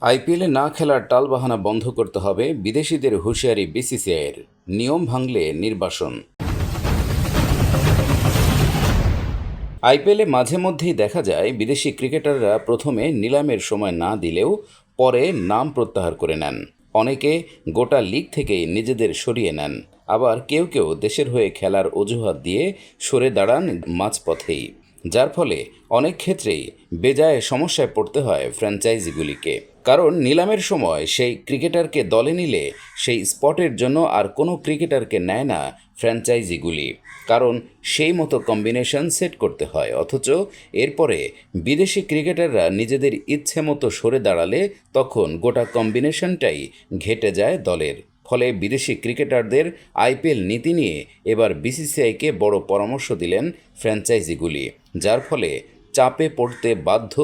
আইপিএলে না খেলার টালবাহানা বন্ধ করতে হবে বিদেশিদের হুঁশিয়ারি বিসিসিআইয়ের। নিয়ম ভাঙলে নির্বাসন। আইপিএলে মাঝে মধ্যেই দেখা যায়, বিদেশি ক্রিকেটাররা প্রথমে নিলামের সময় না দিলেও পরে নাম প্রত্যাহার করে নেন। অনেকে গোটা লিগ থেকেই নিজেদের সরিয়ে নেন। আবার কেউ কেউ দেশের হয়ে খেলার অজুহাত দিয়ে সরে দাঁড়ান মাঝপথেই। যার ফলে অনেক ক্ষেত্রেই বেজায় সমস্যায় পড়তে হয় ফ্র্যাঞ্চাইজিগুলিকে। কারণ নিলামের সময় সেই ক্রিকেটারকে দলে নিলে সেই স্পটের জন্য আর কোনো ক্রিকেটারকে নেয় না ফ্র্যাঞ্চাইজিগুলি। কারণ সেই মতো কম্বিনেশন সেট করতে হয়, অথচ এরপরে বিদেশি ক্রিকেটাররা নিজেদের ইচ্ছে মতো সরে দাঁড়ালে তখন গোটা কম্বিনেশনটাই ঘেটে যায় দলের। ফলে বিদেশি ক্রিকেটারদের আইপিএল নীতি নিয়ে এবার বিসিসিআইকে বড় পরামর্শ দিলেন ফ্র্যাঞ্চাইজিগুলি, যার ফলে চাপে পড়তে বাধ্য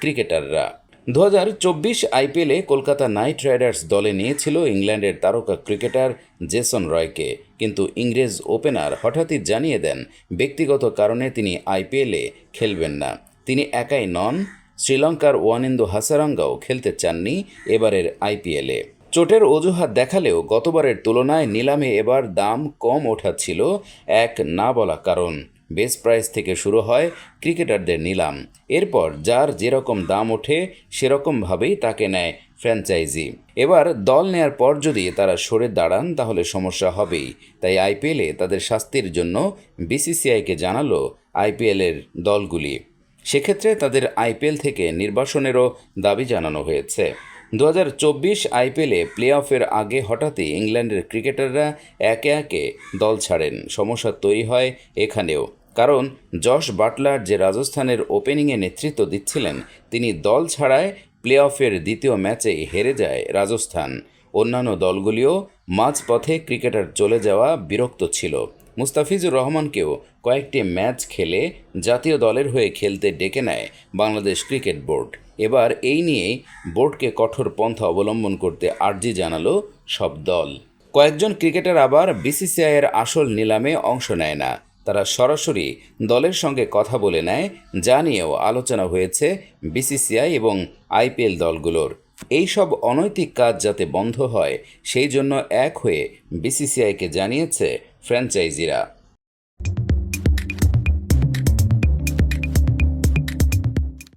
ক্রিকেটাররা। দু হাজার চব্বিশ আইপিএলে কলকাতা নাইট রাইডার্স দলে নিয়েছিল ইংল্যান্ডের তারকা ক্রিকেটার জেসন রয়কে। কিন্তু ইংরেজ ওপেনার হঠাৎই জানিয়ে দেন, ব্যক্তিগত কারণে তিনি আইপিএলে খেলবেন না। তিনি একাই নন, শ্রীলঙ্কার ওয়ানিন্দু হাসারাঙ্গাও খেলতে চাননি এবারের আইপিএলে চোটের অজুহাত দেখালেও গতবারের তুলনায় নিলামে এবার দাম কম ওঠা ছিল এক না বলা কারণ। বেস প্রাইস থেকে শুরু হয় ক্রিকেটারদের নিলাম। এরপর যার যেরকম দাম ওঠে, সেরকমভাবেই তাকে নেয় ফ্র্যাঞ্চাইজি। এবার দল নেয়ার পর যদি তারা সরে দাঁড়ান, তাহলে সমস্যা হবেই। তাই আইপিএলে তাদের শাস্তির জন্য বিসিসিআইকে জানালো আইপিএলের দলগুলি। সেক্ষেত্রে তাদের আইপিএল থেকে নির্বাসনেরও দাবি জানানো হয়েছে। দু হাজার চব্বিশ আইপিএলে প্লে অফের আগে হঠাৎই ইংল্যান্ডের ক্রিকেটাররা একে একে দল ছাড়েন। সমস্যা তৈরি হয় এখানেও। কারণ, জশ বাটলার যে রাজস্থানের ওপেনিংয়ে নেতৃত্ব দিচ্ছিলেন, তিনি দল ছাড়ায় প্লে অফের দ্বিতীয় ম্যাচে হেরে যায় রাজস্থান। অন্যান্য দলগুলিও মাঝপথে ক্রিকেটার চলে যাওয়া বিরক্ত ছিল। মুস্তাফিজুর রহমানকেও কয়েকটি ম্যাচ খেলে জাতীয় দলের হয়ে খেলতে ডেকে নেয় বাংলাদেশ ক্রিকেট বোর্ড। এবার এই নিয়েই বোর্ডকে কঠোর পন্থা অবলম্বন করতে আর্জি জানালো সব দল। কয়েকজন ক্রিকেটার আবার বিসিসিআইয়ের আসল নিলামে অংশ নেয় না। তারা সরাসরি দলের সঙ্গে কথা বলে নেয়, যা নিয়েও আলোচনা হয়েছে বিসিসিআই এবং আইপিএল দলগুলোর। এই সব অনৈতিক কাজ যাতে বন্ধ হয়, সেই জন্য এক হয়ে বিসিসিআইকে জানিয়েছে ফ্র্যাঞ্চাইজিরা।